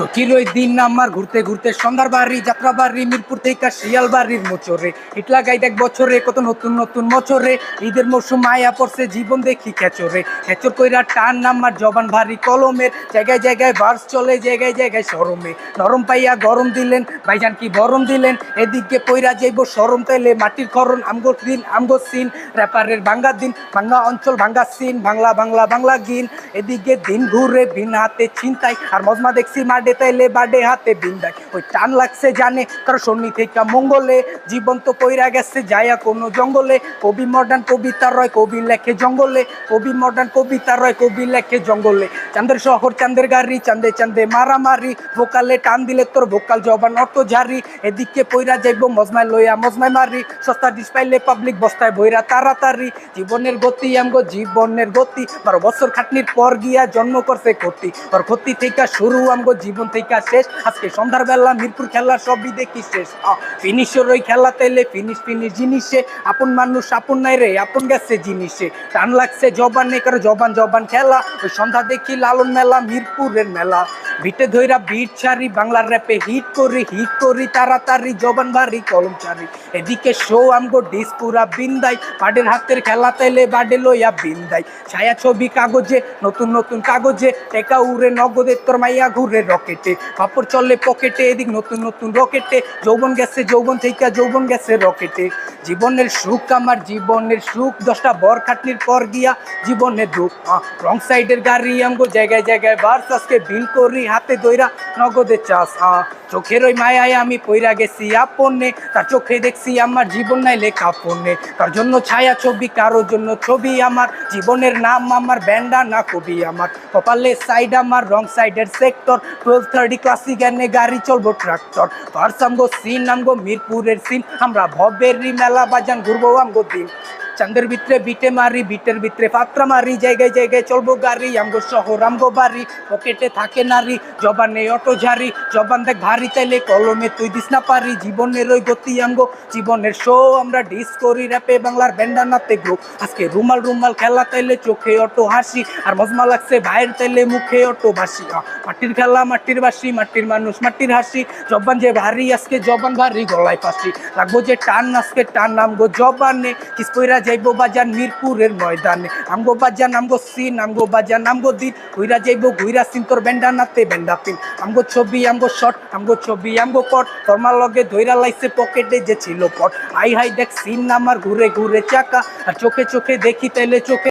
চকির ওই দিন আমার ঘুরতে ঘুরতে, সন্ধ্যার বাড়ি, যাত্রা বাড়ি, মিরপুর থেকে শিয়াল বাড়ির মোচরে। ইটলা গাই দেখ বছরে, কত নতুন নতুন বছরে ঈদের মৌসুম মায়া পড়ছে জীবন দেখি খেচরে। খেচর কইরা টান নামার জবান ভারী কলমের। জায়গায় জায়গায় বার্স চলে, জায়গায় জায়গায় সরমে নরম পাইয়া গরম দিলেন, ভাইজান কি গরম দিলেন? এদিকে পইরা যাইব সরম তাইলে মাটির খরণ, আমগো দিন, আমগো সিন। র্যাপারের ভাঙ্গা দিন, ভাঙ্গা অঞ্চল, ভাঙ্গা সিন, বাংলা বাংলা বাংলা গিন। এদিকে দিন ঘুরে, বিন হাতে ছিনতাই, আর মজমা দেখছি মাডে তাইলে বাডে হাতে বিন্দাই ওই টান লাগছে জানে কারও শনি থেকে মঙ্গলে জীবন তো পইরা গেছে, যায়া কোনো জঙ্গলে। কবি মডার্ন কবিতা রয়, কবি লেখে জঙ্গলে। কবি মডার্ন কবিতা রয়, কবি লেখে জঙ্গলে। চাঁদের শহর, চাঁদের গাড়ি, চাঁদে চাঁদে মারামারি। ভোকালে টান দিলে তোর ভোকাল জবান অত ঝারি। এদিকে পইরা যাইব, মজমায় লইয়া মজমায় মারি। সস্তা ডিস পাইলে পাবলিক বস্তায় বইরা তাড়াতাড়ি। জীবনের গতি আমগো জীবনের গতি। বারো বছর খাটনির পর গিয়া জন্ম করছে ক্ষতি। আর ক্ষতি থেকে শুরু আমগো জীবন থেকে শেষ। আজকে সন্ধ্যার বেলা মিরপুর খেলা সবই দেখি শেষ। ফিনিশের ওই খেলা তাইলে ফিনিশ ফিনিশ জিনিসে। আপন মানুষ, আপন নাই রে, আপন গেছে জিনিসে। টান লাগছে জবান নেই কারও জবান জবান খেলা। ওই সন্ধ্যা দেখি লালন মেলা, মিরপুরের মেলা। ভিটে ধইরা বিট ছাড়ি, বাংলার র্যাপে হিট করি হিট করি, তাড়াতাড়ি জবান ভারি, কলম ছাড়ি। এদিকে শো আমগো ডিস পুরা বিন্দাই। বাডের হাতের খেলা তাইলে বাডে লইয়া বিন্দাই। ছায়া ছবি কাগজে, নতুন নতুন কাগজে। টেকা উড়ে নগদে, তোর মাইয়া ঘুরে রকেটে কাপড় চললে পকেটে, এদিক নতুন নতুন রকেটে, যৌবন গেছে, যৌবন থেকে যৌবন গেছে রকেটে। জীবনের সুখ আমার, জীবনের সুখ, দশটা বর খাটনির পর গিয়া জীবনের দুঃখ। রং সাইডের গাড়ি আমগো জায়গায় জায়গায় বার আজকে বিল করি, হাতে দইরা নগদে চাষ। চোখের ওই মায়ায় আমি পইরা গেছি আপনে তার চোখে দেখছি আমার জীবন নাই লেখা ফোনে তার জন্য ছায়া ছবি, কারোর জন্য ছবি আমার। জীবনের নাম আমার, ব্যান্ডা না কবি আমার। কপালে সাইড আমার রং সাইডের সেক্টর টুয়েলভ থার্টি ক্লাসিক এনে গাড়ি চলবো ট্রাক্টর ফার্স আমগো সিন আমগো মিরপুরের সিন আমরা ভবেরি মেলা বাজান, ঘুরবো আমগো দিন। চাঁদের ভিতরে বিটে মারি বিটের ভিতরে পাত্রা মারি জায়গায় জায়গায় চলবো গাড়ি আমগো শহর আমগো বাড়ি পকেটে থাকে নারী জবানে অটো ঝাড়ি জবান দেখ ভারী তাইলে কলমে তুই দিস না পারি জীবনের ওই গতি আমগো জীবনের শো আমরা ডিস করি র্যাপে বাংলার ব্যান্ডানাতে গ্রো আজকে রুমাল রুমাল খেলা তাইলে চোখে অটো হাসি আর মজমা লাগছে ভাইয়ের তাইলে মুখে অটো আহ, মাটির খেলা মাটির বাসি মাটির মানুষ মাটির হাসি জবান যে ভারী আজকে জবান ভারী গলায় ফাঁসি। লাগবো যে টান আজকে টান আমগো জবানে কিসকইরা যাইবো বাজান মিরপুরের ময়দানে। আমগো বাজান, আমগো সিন, আমগো বাজান, আমগো দিন। ঘুইরা যাইবো ঘুইরা সিন তোর বেন্ডানাতে বেন্ডা পিন। আমগো ছবি, আমগো শট, আমগো ছবি, আমগো পট ফর্মার লগে ধৈরা লাইছে পকেটে যে ছিল পট। আই হাই দেখ সিন আমার ঘুরে ঘুরে চাকা। আর চোখে চোখে দেখি তাইলে চোখে